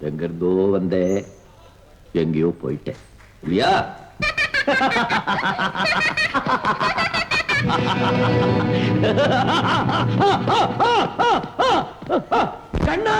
எங்கிருந்தோ வந்தேன் எங்கேயோ போயிட்டேன் இல்லையா? கண்ணா!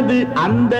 மனது அந்த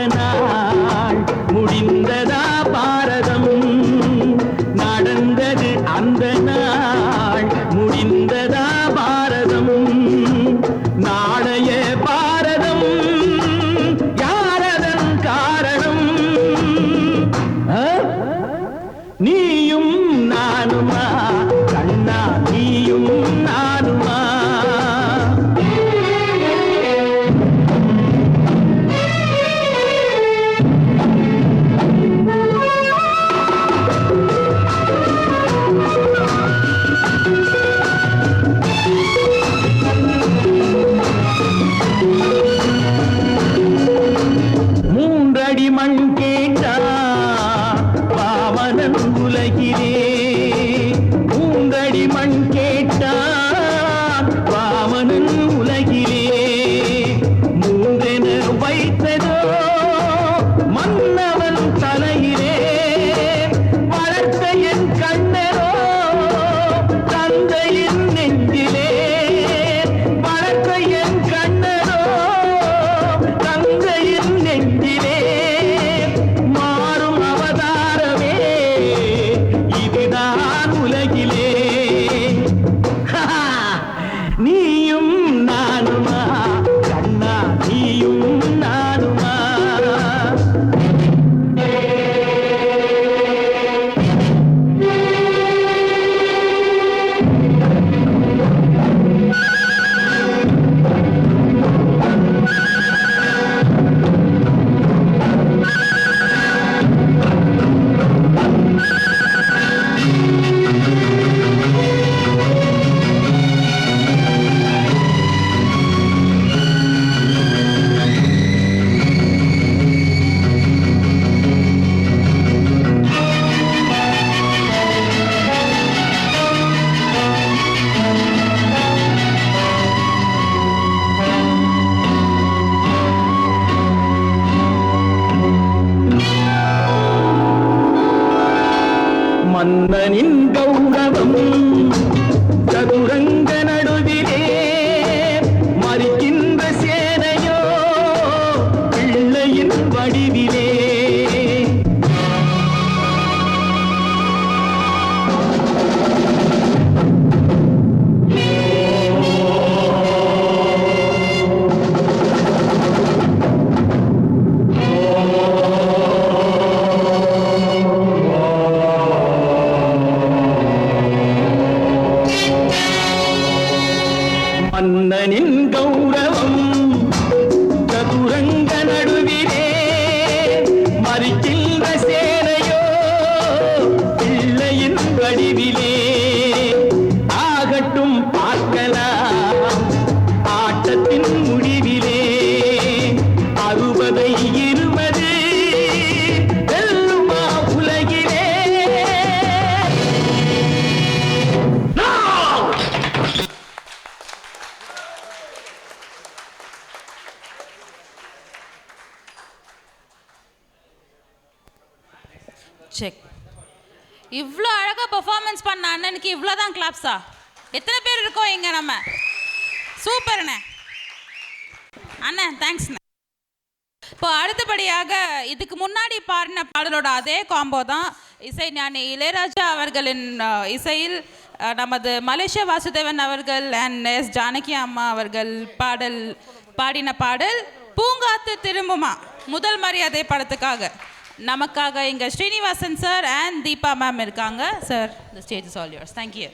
রে കണ്ണനിൻ உறவும் சதுரங்க நடுவே செக் இவ்வளோ அழகாக பர்ஃபார்மன்ஸ் பண்ண அண்ணனுக்கு இவ்வளோ தான் கிளாப்ஸா எத்தனை பேர் இருக்கோம் இங்கே நம்ம? சூப்பர்ண்ணே அண்ணன் தேங்க்ஸ்ண்ணே இப்போ அடுத்தபடியாக இதுக்கு முன்னாடி பாடின பாடலோட அதே காம்போ தான் இசை ஞானி இளையராஜா அவர்களின் இசையில் நமது மலேசிய வாசுதேவன் அவர்கள் அண்ட் எஸ் ஜானகி அம்மா அவர்கள் பாடல் பாடின பாடல் பூங்காத்து திரும்புமா? முதல் மரியாதை படத்துக்காக. நமக்காக இங்கே Srinivasan sir and Deepa ma'am இருக்காங்க. Sir the stage is all yours thank you